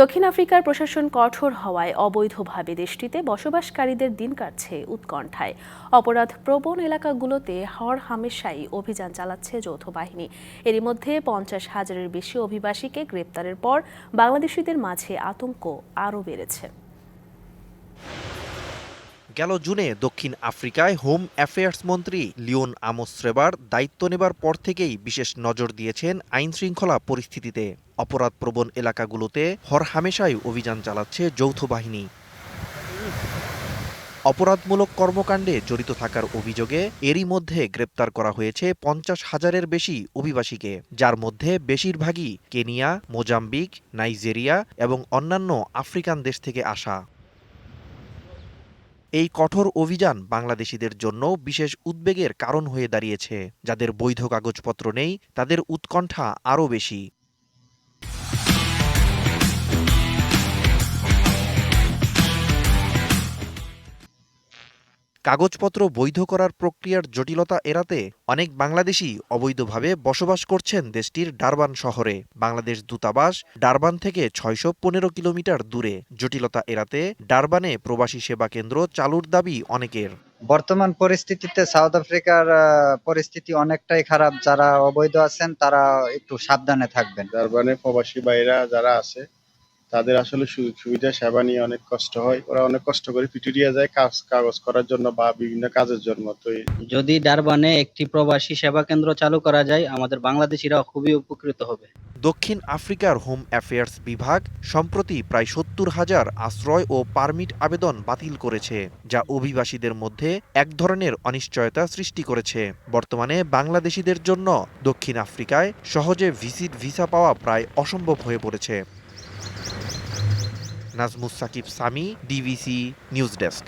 দক্ষিণ আফ্রিকার প্রশাসন কঠোর হওয়ায় অবৈধভাবে দেশটিতে বসবাসকারীদের দিন কাটছে উৎকণ্ঠায়। অপরাধ প্রবণ এলাকাগুলোতে হর হামেশাই অভিযান চালাচ্ছে যৌথ বাহিনী। এরই মধ্যে পঞ্চাশ হাজারের বেশি অভিবাসীকে গ্রেপ্তারের পর বাংলাদেশিদের মাঝে আতঙ্ক আরও বেড়েছে। গেল জুনে দক্ষিণ আফ্রিকায় হোম অ্যাফেয়ার্স মন্ত্রী লিওন আমোস শ্রেবার দায়িত্ব নেবার পর থেকেই বিশেষ নজর দিয়েছেন আইনশৃঙ্খলা পরিস্থিতিতে। অপরাধপ্রবণ এলাকাগুলোতে হরহামেশাই অভিযান চালাচ্ছে যৌথ বাহিনী। অপরাধমূলক কর্মকাণ্ডে জড়িত থাকার অভিযোগে এরই মধ্যে গ্রেপ্তার করা হয়েছে পঞ্চাশ হাজারের বেশি অভিবাসীকে, যার মধ্যে বেশিরভাগই কেনিয়া, মোজাম্বিক, নাইজেরিয়া এবং অন্যান্য আফ্রিকান দেশ থেকে আসা। এই কঠোর অভিযান বাংলাদেশিদের জন্য বিশেষ উদ্বেগের কারণ হয়ে দাঁড়িয়েছে। যাদের বৈধ কাগজপত্র নেই, তাদের উৎকণ্ঠা আরও বেশি। কাগজপত্র বৈধ করার প্রক্রিয়ার জটিলতা এড়াতে অনেক বাংলাদেশি অবৈধভাবে বসবাস করছেন দেশটির ডারবান শহরে। বাংলাদেশ দূতাবাস ডারবান থেকে ছয়শো পনেরো কিলোমিটার দূরে। জটিলতা এড়াতে ডারবানে প্রবাসী সেবা কেন্দ্র চালুর দাবি অনেকের। বর্তমান পরিস্থিতিতে সাউথ আফ্রিকার আহ, পরিস্থিতি অনেকটাই খারাপ। যারা অবৈধ আছেন তারা একটু সাবধানে থাকবেন। ডারবানে প্রবাসী ভাইরা যারা আছে তাদের আসলে সুযোগ সুবিধা সেবা নিয়ে অনেক কষ্ট হয়। ওরা অনেক কষ্ট করে পিটুরিয়া যায় কাজ কাগজ করার জন্য বা বিভিন্ন কাজের জন্য। তো যদি ডারবানে একটি প্রবাসী সেবা কেন্দ্র চালু করা যায় আমাদের বাংলাদেশিরা খুবই উপকৃত হবে। দক্ষিণ আফ্রিকার হোম অ্যাফেয়ার্স বিভাগ সম্প্রতি প্রায় সত্তর হাজার আশ্রয় ও পারমিট আবেদন বাতিল করেছে যা অভিবাসীদের মধ্যে এক ধরনের অনিশ্চয়তা সৃষ্টি করেছে। বর্তমানে বাংলাদেশিদের জন্য দক্ষিণ আফ্রিকায় সহজে ভিজিট ভিসা পাওয়া প্রায় অসম্ভব হয়ে পড়েছে। Nazmus Sakib Sami DBC news desk.